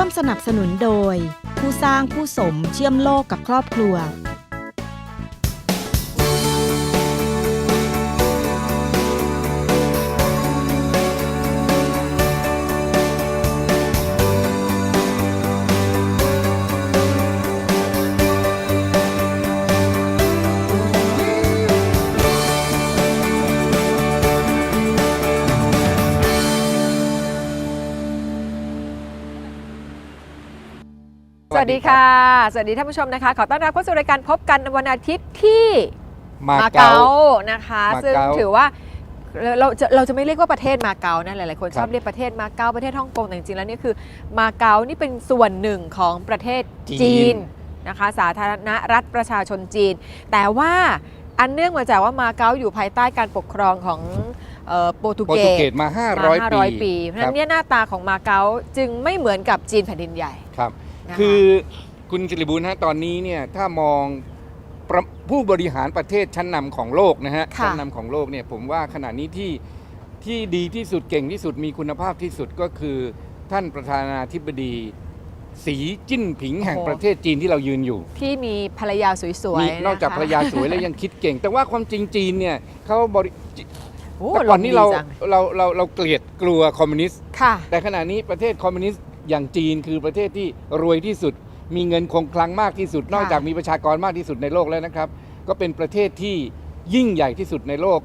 ร่วมสนับสนุนโดย ผู้สร้างผู้สมเชื่อมโลกกับครอบครัว สวัสดีค่ะ สวัสดีท่านผู้ชมนะคะ ขอต้อนรับเข้าสู่รายการพบกันวันอาทิตย์ที่มามาเก๊าเก๊านะคะมาซึ่งเก๊าถือว่าเราจะเราจะไม่เรียกว่าประเทศมาเก๊านะหลายๆคนครับชอบเรียกประเทศมาเก๊าประเทศฮ่องกงแต่จริงๆแล้วเนี่ยคือมาเก๊านี่เป็นส่วนหนึ่งของประเทศจีนนะคะ สาธารณรัฐประชาชนจีน แต่ว่าอันเนื่องมาจากว่ามาเก๊าอยู่ภายใต้การปกครองของเอ่อโปรตุโปรเกตุสเกสมามา500ปี500 ปี เพราะฉะคนั้รับนเนี่ยหน้าตาของมาเก๊าจึงไม่เหมือนกับจีนแผ่นดินใหญ่ครับ นะะคือคุณสิริบุญฮะตอนนี้เนี่ยถ้ามองประผู้บริหารประเทศชั้นนำของโลกนะฮะค่ะ ชั้นนำของโลกเนี่ยผมว่าขณะนี้ที่ที่ดีที่สุดเก่งที่สุดมีคุณภาพที่สุดก็คือท่านประธานาธิบดีสีจิ้นผิงแห่งประเทศจีนที่เรายืนอยู่ ที่มีภรรยาสวยมีๆนอกจากะคะภรรยาสวยแล้วยังคิดเก่ง แต่ว่าความจริงจีนเนี่ยเขาบริโอ้แต่ก่อนนี้เราลมดีจังเราเราเราเกลียดกลัวคอมมิวนิสต์ ค่ะ แต่ขณะนี้ประเทศคอมมิวนิสต์ อย่างจีนคือประเทศที่รวยที่สุด มีเงินคงคลังมากที่สุด นอกจากมีประชากรมากที่สุดในโลกแล้วนะครับ ก็เป็นประเทศที่ยิ่งใหญ่ที่สุดในโลก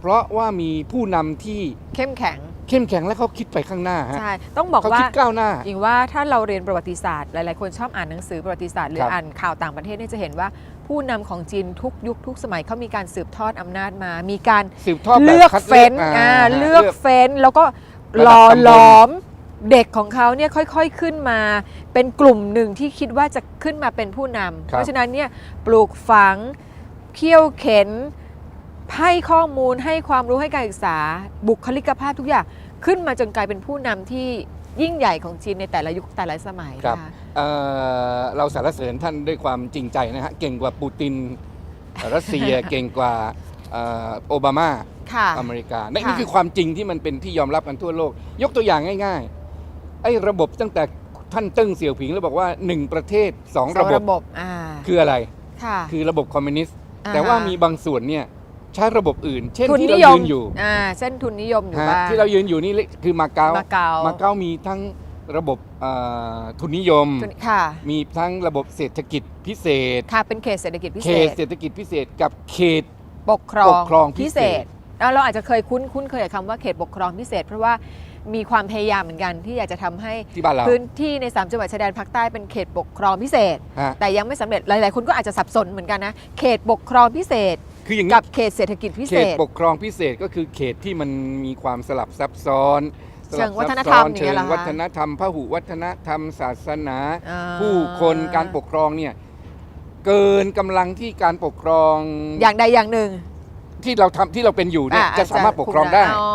เพราะว่ามีผู้นำที่เข้มแข็งเข้มแข็งและเขาคิดไปข้างหน้าฮะใช่ต้องบอกเขาว่าคิดก้าวหน้าอิงว่าถ้าเราเรียนประวัติศาสตร์หลายๆคนชอบอ่านหนังสือประวัติศาสตร์หรือครับอ่านข่าวต่างประเทศเนี่ยจะเห็นว่าผู้นำของจีนทุกยุคทุกสมัยเขามีการสืบทอดอำนาจมา มีการสืบทอดแบบเลือกคัดเฟ้นอ่าอ่าฮะเลือกเฟ้นแล้วก็ระหดับล่อตำบลหลอม เด็กของเขาเนี่ยค่อยๆขึ้นมา เป็นกลุ่มหนึ่งที่คิดว่าจะขึ้นมาเป็นผู้นำครับเพราะฉะนั้นเนี่ยปลูกฝังเขี่ยวเข็นให้ข้อมูลให้ความรู้ให้การศึกษา บุคลิกภาพทุกอย่างขึ้นมาจนกลายเป็นผู้นำที่ยิ่งใหญ่ของจีนในแต่ละยุคแต่ละสมัยครับนะคะเอ่อเราสรรเสริญท่านด้วยความจริงใจนะฮะ เก่งกว่าปูตินรัสเซีย เก่งกว่าเอ่อโอบามาค่ะอเมริกานี่ค่ะนี่คือความจริงที่มันเป็นที่ยอมรับกันทั่วโลก ยกตัวอย่างง่ายๆไอ้ระบบตั้งแต่ท่านเติ้งเสี่ยวผิงแล้วบอกว่า 1 ประเทศ2สองระบบระบบอ่าคืออะไรค่ะคือระบบคอมมิวนิสต์อ่แต่ว่ามีบางส่วนเนี่ยใช้ระบบอื่น เช่นทุนที่นิเรายมยืนอยู่อ่าเส้นทุนนิยมอยู่ฮะบ้างที่เรายืนอยู่นี่คือมาเก๊ามาเก๊ามาเก๊ามีทั้งระบบเอ่อทุนนิยมทุนค่ะมีทั้งระบบเศรษฐกิจพิเศษค่ะเป็นเขตเศรษฐกิจพิเขเศตษเศรษฐกิจพิเศษกับเขตปกครองปกครองพิเศษแล้ว เราอาจจะเคยคุ้นคุ้นเคยกับคำว่าเขตปกครองพิเศษ เพราะว่ามีความพยายามเหมือนกันที่อยากจะทำให้ที่บ้านเราพื้นที่ใน 3 จังหวัดชายแดนภาคใต้เป็นเขตปกครองพิเศษฮะแต่ยังไม่สำเร็จหลาย ๆ คนก็อาจจะสับสนเหมือนกันนะเขตปกครองพิเศษคืออย่างนี้กับเขตเศรษฐกิจพิเขเศตษปกครองพิเศษก็คือเขตที่มันมีความสลับซับซ้อนเชิงสลับวัฒนซับธรรมซ้อนอย่างเชิเงี้งยเหรอคะวัฒนธรรมพหุวัฒนธรรม ศาสนาอ่าผู้คนการปกครองเนี่ยเกินกำลังที่การปกครองอย่างใดอย่างหนึ่ง ที่เราทำที่เราเป็นอยู่เนี่ยอ่จะสามารถปกครองได้ อ๋อ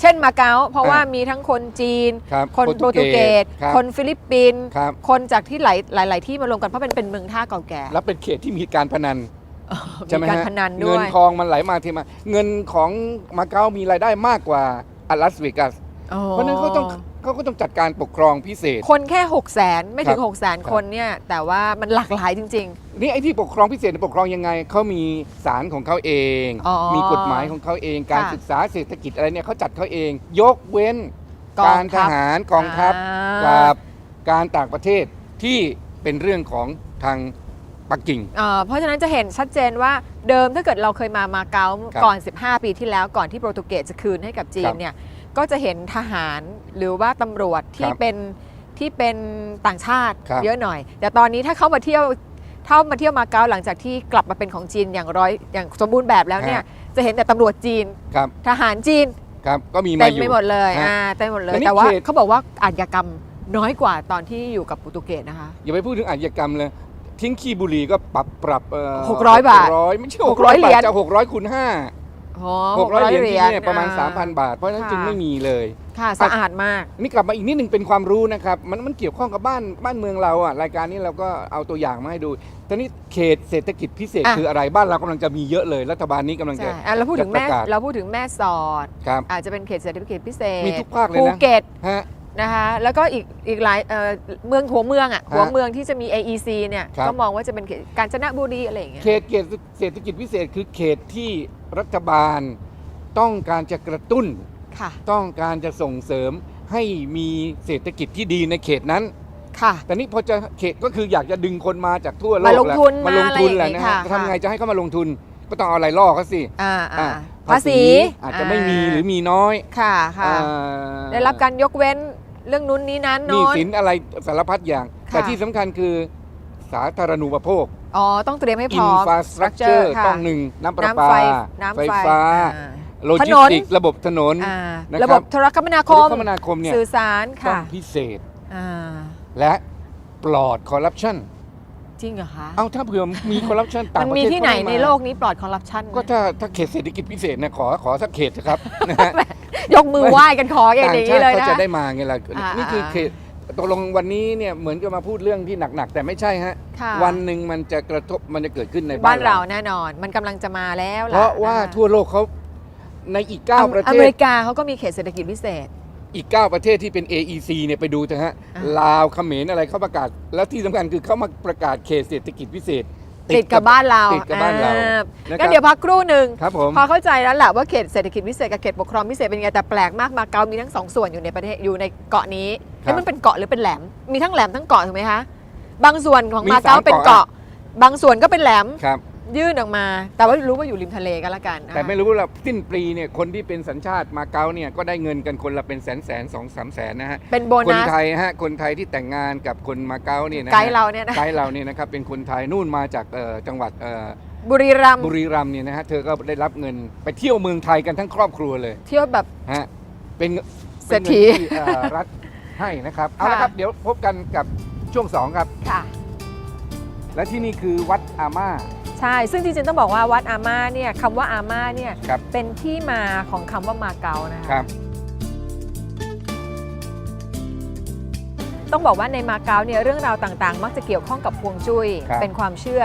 เช่นมาเก๊าเพราะว่าอ่ามีมีทั้งคนจีน ครับคนโปรตุเกสครับคนฟิลิปปินส์ครับ คนจากที่หลายหลายหลายที่มารวมกันเพราะเป็นเป็นเมืองท่าเก่าแก่แล้วเป็นเขตที่มีการพนันใช่ไหมมีการฮะพนันด้เงิวนยทองมันไหลมาเทมา เงินของมาเก๊ามีรายได้มากกว่าอาลัสเวกัส อ๋อเพราะฉะนั้นเขาต้อง เขาก็ต้องจัดการปกครองพิเศษ คนแค่ 6 0 0 0 0 0ไม่ถึงครับ6 0 0 0 0 0คนเนี่ย แต่ว่ามันหลากหลายจริง นี่ไอ้ที่ปกครองพิเศษเนี่ยปกครองยังไงเขามีศาลของเขาเอง อ๋อมีกฎหมายของเขาเอง การค่ะ ศึกษาเศรษฐกิจอะไรเนี่ยเขาจัดเขาเอง ยกเว้นกองการททัพหารกองทัพอ่ากับการต่างประเทศที่เป็นเรื่องของทางปักกิ่ง เอ่อเพราะฉะนั้นจะเห็นชัดเจนว่าเดิมถ้าเกิดเราเคยมามาเก๊าครับก่อน 15 ปีที่แล้วก่อนที่โปรตุเกสจะคืนให้กับจีคนรับเนี่ย ก็จะเห็นทหารหรือว่าตำรวจที่ครับเป็นที่เป็นต่างชาติครับ เยอะหน่อย แต่ตอนนี้ถ้าเขามาเที่ยวเข้ามาเที่ยวมาเก๊าหลังจากที่กลับมาเป็นของจีนอย่างร้อยอย่างสมบูรณ์แบบแล้วเนี่ยจะเห็นแต่ตำรวจจีน ครับทหารจีนครับก็มีมาเต็มอยู่ ไปหมดเลยฮะอ่าเต็มไปหมดเลย แต่นี่แต่ว่าเขต เขาบอกว่าอาชญากรรมน้อยกว่าตอนที่อยู่กับโปรตุเกสนะคะ อย่าไปพูดถึงอาชญากรรมเลย ทิ้งขี้บุหรี่ก็ปรับปรับเอ่อ600บาท600ไม่ใช่600 600เหรีบาทยญจะ600คูณ5 อ๋อ600เหรียญที่เหรียญเนี่ยประมาณอ่3,000 บาท เพราะฉะนั้นค่ะ จึงไม่มีเลย ค่ะ สะอาดมาก นี่กลับมาอีกนิดหนึ่งเป็นความรู้นะครับ มันมันเกี่ยวข้องกับบ้านบ้านเมืองเราอะรายการนี้เราก็เอาตัวอย่างมาให้ดูตอนนี้เขตเศรษฐกิจพิเศษอะ คืออะไรบ้านเรากำลังจะมีเยอะเลย รัฐบาลนี้กำลังจะ ใช่อะเราพูดถึงแม่จะประกาศ เราพูดถึงแม่สอด ครับ อาจจะเป็นเขตเศรษฐกิจพิเศษมีทุกภาคเลยนะ ภูเก็ตฮะ นะคะแล้วก็อีกอีกหลายเอ่อเมืองหัวเมืองอะฮะหัวเมืองที่จะมี AEC เนี่ยครับ ก็มองว่าจะเป็นเขตกาญจนบุรีอะไรอย่างเงี้ย เขตเขตเศรษฐกิจพิเศษคือเขตที่รัฐบาล ต้องการจะกระตุ้น ค่ะ ต้องการจะส่งเสริมให้มีเศรษฐกิจที่ดีในเขตนั้น ค่ะ แต่นี่พอจะเขตก็คืออยากจะดึงคนมาจากทั่วโลกมาลงทุนแหละมาลงทุนมาแหอะไรอย่างงี้ละนะฮะค่ะ ทำไงจะให้เขามาลงทุน ก็ต้องเอาอะไรล่อเขาสิอ่าอะอ่าภาษีอาจจะไม่มีหรือมีน้อยค่ะค่ะอ่าได้รับการยกเว้น เรื่องนู้นนี้นั้นหนี้โน้น สินอะไรสารพัดอย่าง ค่ะ แต่ที่สำคัญคือสาธารณูปโภค อ๋อ ต้องเตรียมให้พอิร้นอมฟาสตรักเจอร์ค่ะต้องหนึ่งน้ำประน้ำปาไฟน้ำไฟฟ้า อ่า โลจิสติกถนน ระบบถนน อ่านะครับ ระบบโทรคมนาคม คมนาคมเนี่ยสื่อสารต้อค่ะงพิเศษอ่าและปลอดคอร์รัปชัน จริงเหรอคะเอาถ้าเผื่อมีคอร์รัปชันต่างมันประมีเทศที่ไหนเข้ามาในโลกนี้ปลอดคอร์รัปชันก็ถ้าถ้าเขตเศรษฐกิจพิเศษเนี่ยขอขอสักเขตเถอะครับนะฮะยกมือไหว้กันขออย่างต่างนี้ชาติเลยก็นะ จะได้มาไงล่ะอ่านี่คือเขตตกลงวันนี้เนี่ยเหมือนจะมาพูดเรื่องที่หนักๆ แต่ไม่ใช่ฮะ ค่ะ วันหนึ่งมันจะกระทบมันจะเกิดขึ้นในบ้านเราเรา แน่นอน มันกำลังจะมาแล้วล่เพราะว่าอ่ทั่วโลกเขาในอีก 9 ประอเทเมศ ริกาเขาก็มีเขตเศรษฐกิจพิเศษ อีก 9 ประเทศที่เป็น AEC เนี่ยไปดูเถอะฮะอ่า ลาวเขมรอะไรเขาประกาศ แล้วที่สำคัญคือเขามาประกาศเขตเศรษฐกิจพิเศษ ติดกับบ้านเราติดกับบ้านเราอ่นะครับ งั้นเดี๋ยวพักครู่หนึ่งครับผม พอเข้าใจแล้วแหละว่าเขตเศรษฐกิจพิเศษกับเขตปกครองพิเศษเป็นไงแต่แปลกมากมาเก๊ามีทั้งสองส่วนอยู่ในประเทศอยู่ในเกาะนี้ครับแล้วมันเป็นเกาะหรือเป็นแหลมมีทั้งแหลมทั้งเกาะถูกไหมคะบางส่วนของมีมาเก๊าสามเป็นเกาะ เกาะบางส่วนก็เป็นแหลม ครับ ยื่นออกมา แต่ว่ารู้ว่าอยู่ริมทะเลก็แล้วกันนะคะแต่ไม่รู้ละสิ้นปีเนี่ยคนที่เป็นสัญชาติมาเก๊าเนี่ยก็ได้เงินกันคนละเป็นแสนแสนสองสามแสนนะฮะเป็นโบคนนัสไทยฮะคนไทยที่แต่งงานกับคนมาเก๊าเนี่ยนะฮะไกด์เราเนี่ยนะไกด์เราเนี่ยนะครับเป็นคนไทยนู่นมาจากเอ่อจังหวัดเอ่อบุรีรัมย์บุรีรัมย์เนี่ยนะฮะเธอก็ได้รับเงินไปเที่ยวเมืองไทยกันทั้งครอบครัวเลย เที่ยวแบบฮะเป็นงินเศรษฐีเป็นเงินที่เอ่อรัฐให้นะครับเอาละค่ะครับเดี๋ยวพบกันกับช่วงสองครับค่ะและที่นี่คือวัดอาม่า ใช่ ซึ่งจริงๆต้องบอกว่าวัดอาม่าเนี่ยคำว่าอาม่าเนี่ยครับ เป็นที่มาของคำว่ามาเก๊านะคะครับ ต้องบอกว่าในมาเก๊าเนี่ยเรื่องราวต่างๆ มักจะเกี่ยวข้องกับฮวงจุ้ย ครับ เป็นความเชื่อ